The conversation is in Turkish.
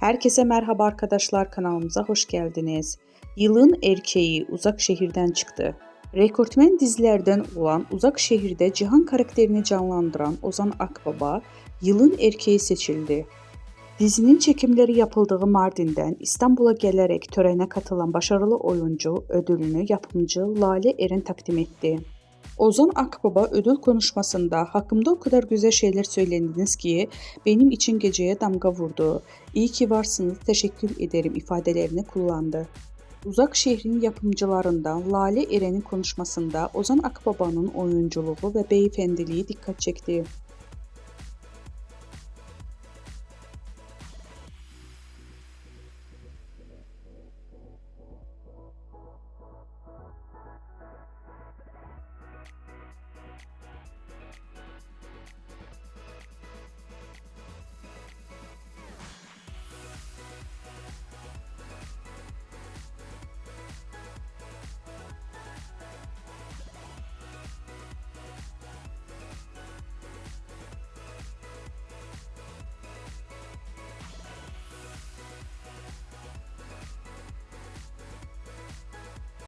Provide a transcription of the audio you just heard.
Herkese merhaba arkadaşlar kanalımıza hoş geldiniz. Yılın erkeği Uzak Şehir'den çıktı. Rekortmen dizilerden olan Uzak Şehir'de Cihan karakterini canlandıran Ozan Akbaba yılın erkeği seçildi. Dizinin çekimleri yapıldığı Mardin'den İstanbul'a gelerek törene katılan başarılı oyuncu ödülünü yapımcı Lale Eren takdim etti. Ozan Akbaba ödül konuşmasında hakkımda o kadar güzel şeyler söylendiniz ki benim için geceye damga vurdu. İyi ki varsınız, teşekkür ederim ifadelerini kullandı. Uzak Şehrin yapımcılarından Lale Eren'in konuşmasında Ozan Akbaba'nın oyunculuğu ve beyefendiliği dikkat çekti.